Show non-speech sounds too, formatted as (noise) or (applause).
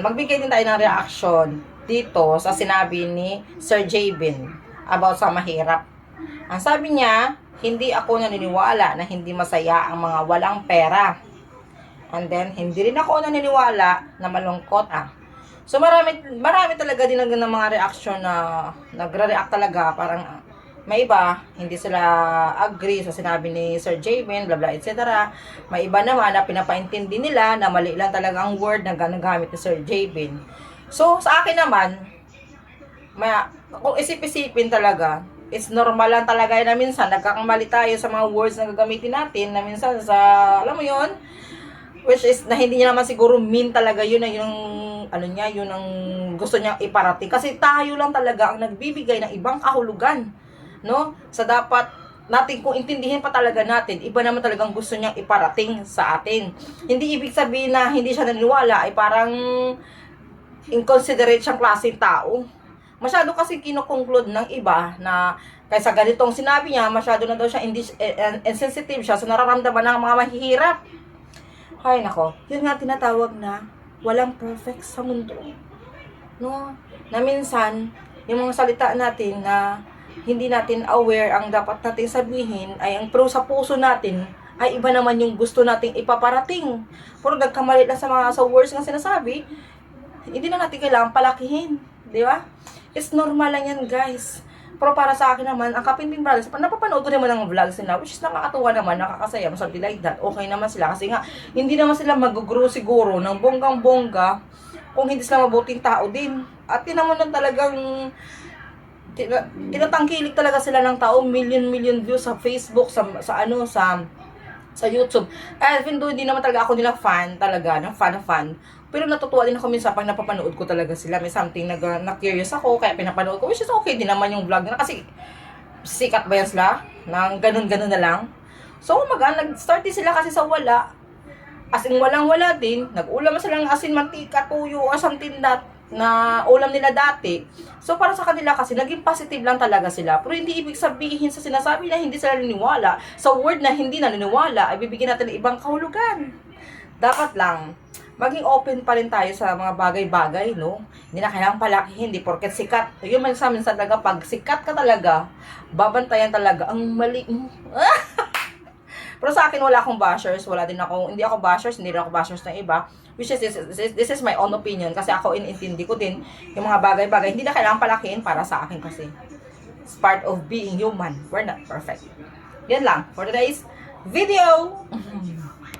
Magbigay din tayo ng reaction dito sa sinabi ni Sir Jabin about sa mahirap. Ang sabi niya, hindi ako naniniwala na hindi masaya ang mga walang pera. And then, hindi rin ako naniniwala na malungkot ah. So marami, marami talaga din ng mga reaction na nagre-react talaga. Parang may iba, hindi sila agree sa sinabi ni Sir Jabin, bla bla, etc. May iba naman na pinapaintindi nila na mali lang talaga ang word na ginagamit ni Sir Jabin. So, sa akin naman, may, kung isip-isipin talaga, it's normal lang talaga na minsan nagkakamali tayo sa mga words na gagamitin natin na minsan sa, alam mo yon which is na hindi niya naman siguro mean talaga yun na yung ano niya, yun ang gusto niyang iparating. Kasi tayo lang talaga ang nagbibigay ng ibang kahulugan, no? Sa dapat natin kung intindihin pa talaga natin, iba naman talagang gusto niyang iparating sa atin. Hindi ibig sabihin na hindi siya naniniwala, ay parang inconsiderate siyang klaseng tao. Masyado kasi kinukonclude ng iba na kaysa ganitong sinabi niya, masyado na daw siya eh, eh, insensitive siya sa nararamdaman ng mga mahihirap. Ay, nako. Yun nga tinatawag na walang perfect sa mundo. No? Na minsan, yung mga salita natin na hindi natin aware ang dapat natin sabihin ay ang pero sa puso natin ay iba naman yung gusto nating ipaparating. Pero nagkamali lang sa mga sa words ng sinasabi, hindi na natin kailangan palakihin. Di ba? It's normal lang yan, guys. Pero para sa akin naman, ang Kapinpin Brothers, pa- napapanood ko naman ang vlogs nila, which is nakakatuwa naman, nakakasaya, something like that. Okay naman sila. Kasi nga, hindi naman sila mag-grow siguro ng bonggang-bongga kung hindi sila mabuting tao din. At yun naman talagang tina- tinatangkilik talaga sila ng tao, million-million views sa Facebook, sa, sa ano, sa sa YouTube. Eh, even though hindi naman talaga ako nila fan talaga, na fan na fan. Pero natutuwa din ako minsan pag napapanood ko talaga sila. May something na, na curious ako, kaya pinapanood ko. Which is okay din naman yung vlog nila. Kasi sikat ba yan sila? Nang ganun-ganun na lang. So, maga, nag-start din sila kasi sa wala. As in, walang-wala din. Nag-ulam sila ng asin, mantika, tuyo, or something that na ulam nila dati. So, para sa kanila kasi, naging positive lang talaga sila. Pero hindi ibig sabihin sa sinasabi na hindi sila naniniwala. Sa word na hindi naniniwala, ay bibigyan natin ng ibang kahulugan. Dapat lang, maging open pa rin tayo sa mga bagay-bagay, no? Hindi na kailangang palakihin, hindi porket sikat. Yun man sa amin sa talaga, pag sikat ka talaga, babantayan talaga ang mali mo. (laughs) Pero sa akin, wala akong bashers. Wala din ako, hindi ako bashers, hindi rin ako bashers ng iba. Which is, this, this, is- this is my own opinion. Kasi ako, inintindi ko din yung mga bagay-bagay. Hindi na kailangan palakihin para sa akin kasi. It's part of being human. We're not perfect. Yan lang for today's video. (laughs)